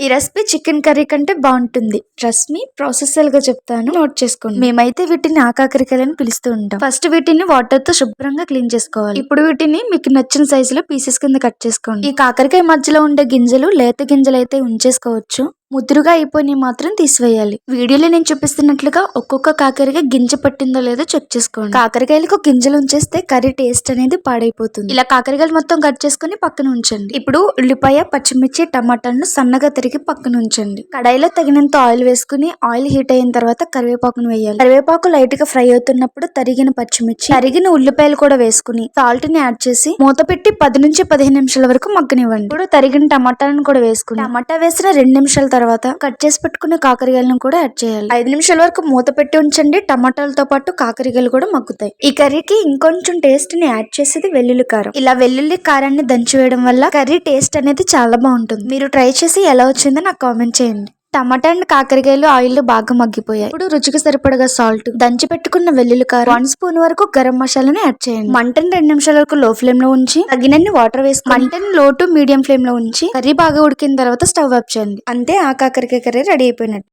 ఈ recipe chicken curry కంటే బాగుంటుంది. ట్రస్ట్ మీ ప్రాసెసర్గా చెప్తాను. నోట్ చేసుకోండి. మేమైతే వీటిని ఆకాకరికాయలని పిలుస్తూ ఉంటాం. ఫస్ట్ వీటిని వాటర్తో శుభ్రంగా క్లీన్ చేసుకోవాలి. ఇప్పుడు వీటిని మీకు నచ్చిన సైజులో పీసెస్ కింద కట్ చేసుకోండి. ఈ కాకరకాయ మధ్యలో ఉండే గింజలు లేత గింజలు అయితే ఉంచేసుకోవచ్చు. ముదురుగా అయిపోయి మాత్రం తీసివేయాలి. వీడియోలో నేను చూపిస్తున్నట్లుగా ఒక్కొక్క కాకరకాయ గింజ పట్టిందో లేదో చెక్ చేసుకోండి. కాకరకాయలకు గింజలు ఉంచేస్తే కర్రీ టేస్ట్ అనేది పాడైపోతుంది. ఇలా కాకరకాయలు మొత్తం కట్ చేసుకుని పక్కన ఉంచండి. ఇప్పుడు ఉల్లిపాయ పచ్చిమిర్చి టమాటాలను సన్నగా తరిగి పక్కన ఉంచండి. కడాయిలో తగినంత ఆయిల్ వేసుకుని ఆయిల్ హీట్ అయిన తర్వాత కరివేపాకును వేయాలి. కరివేపాకు లైట్గా ఫ్రై అవుతున్నప్పుడు తరిగిన పచ్చిమిర్చి తరిగిన ఉల్లిపాయలు కూడా వేసుకుని సాల్ట్ని యాడ్ చేసి మూత పెట్టి పది నుంచి పదిహేను నిమిషాల వరకు మగ్గనివ్వండి. ఇప్పుడు తరిగిన టమాటాలను కూడా వేసుకుని టమాటా వేసిన రెండు నిమిషాల తర్వాత కట్ చేసి పెట్టుకున్న కాకరకాయలను కూడా యాడ్ చేయాలి. ఐదు నిమిషాల వరకు మూత పెట్టి ఉంచండి. టమాటాలతో పాటు కాకరకాయలు కూడా మగ్గుతాయి. ఈ కర్రీకి ఇంకొంచెం టేస్ట్ని యాడ్ చేసేది వెల్లుల్లి కారం. ఇలా వెల్లుల్లి కారాన్ని దంచి వేయడం వల్ల కర్రీ టేస్ట్ అనేది చాలా బాగుంటుంది. మీరు ట్రై చేసి ఎలా వచ్చిందో నాకు కామెంట్ చేయండి. టమాటా అండ్ కాకరకాయలు ఆయిల్ బాగా మగ్గిపోయాయి. ఇప్పుడు రుచికి సరిపడగా సాల్ట్ దంచి పెట్టుకున్న వెల్లుల్లి కారం వన్ స్పూన్ వరకు గరం మసాలాని యాడ్ చేయండి. మంటని రెండు నిమిషాల వరకు లో ఫ్లేమ్లో ఉంచి తగినన్ని వాటర్ వేసి మంటని లో టు మీడియం ఫ్లేమ్లో ఉంచి కర్రీ బాగా ఉడికిన తర్వాత స్టవ్ ఆఫ్ చేయండి. అంతే ఆ కాకరకాయ కర్రీ రెడీ అయిపోయినట్టు.